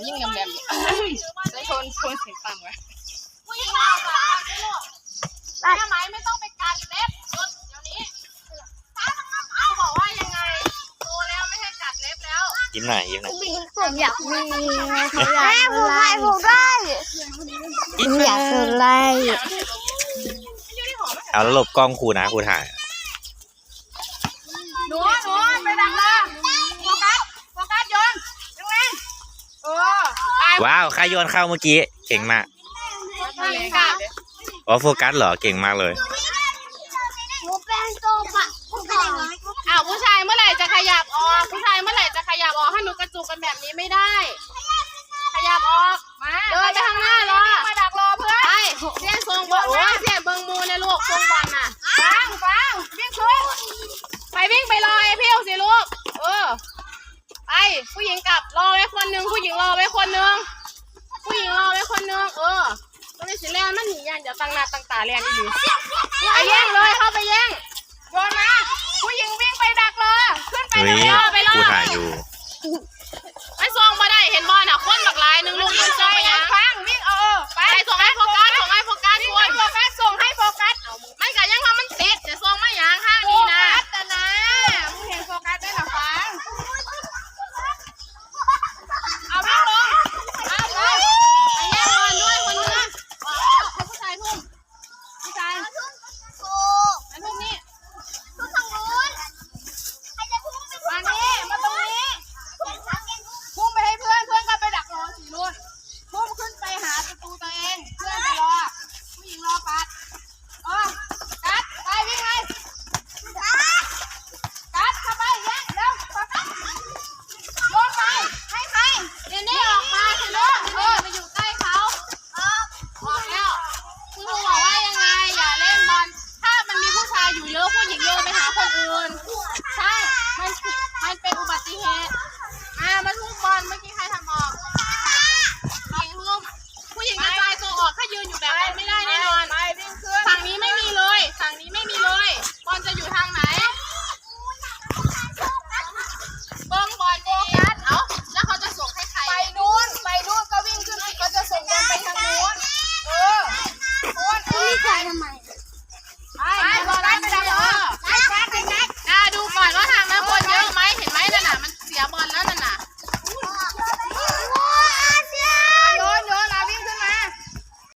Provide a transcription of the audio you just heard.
สียงยิ่งแหลมๆอยู่แล้วชนชนเสียงต่ำไว้ผู้หญิงเอาฝากสิลูกแม่ไหมไม่ต้องไปกัดเล็บหยุดเดี๋ยวนี้เขาบอกว่ายังไงโตแล้วไม่ให้กัดเล็บแล้วยิ้มหน่อยยิ้มหน่อยผมอยากมีเขาอยากผมได้ผมได้ผมอยากอะไรเอาแล้วหลบกล้องครูนะครูถ่ายหนูหนูไปดักเลยโฟกัสโฟกัสโยนแรงๆเออไป ว้าวใครโยนเข้าเมื่อกี้ เก่งมากทางกัดอ๋อโฟกัสเหรอ เก่งมากเลยหมูเป็นโตปะผมเป็นอย่างนี้อ้าวผู้ชายเมื่อไหร่จะขยับออก ผู้ชายเมื่อไหร่จะขยับออกให้หนูกระจุกกันแบบนี้ไม่ได้ ขยับออก มาเดินไปข้างหน้ารอมาดักรอเพื่อนไปเสียนทรงบอลโอ้ยเสียนเบิงมูนะลูกทรงบอลน่ะฟังฟังวิ่งชุดไปวิ่งไปรอไอ้พี่สิลูก เออ ไปผู้หญิงกลับรอไว้คนหนึ่งผู้หญิงรอไว้คนหนึ่ง ผู้หญิงรอไว้คนหนึ่งเออตัวนี้สิแลนมันหนียันเดี๋ยวตั้งหน้าตั้งตาแลนอีหลีไปแย่งเลยเข้าไปแย่งโยนมาผู้หญิงวิ่งไปดักรอขึ้นไปเฮ้ยเลยรอไปรอครูถ่ายอยู่ไอ้ซองมาได้เห็นบอลน่ะคนบักหลายหนึ่งลูกยืนซองไปยังไป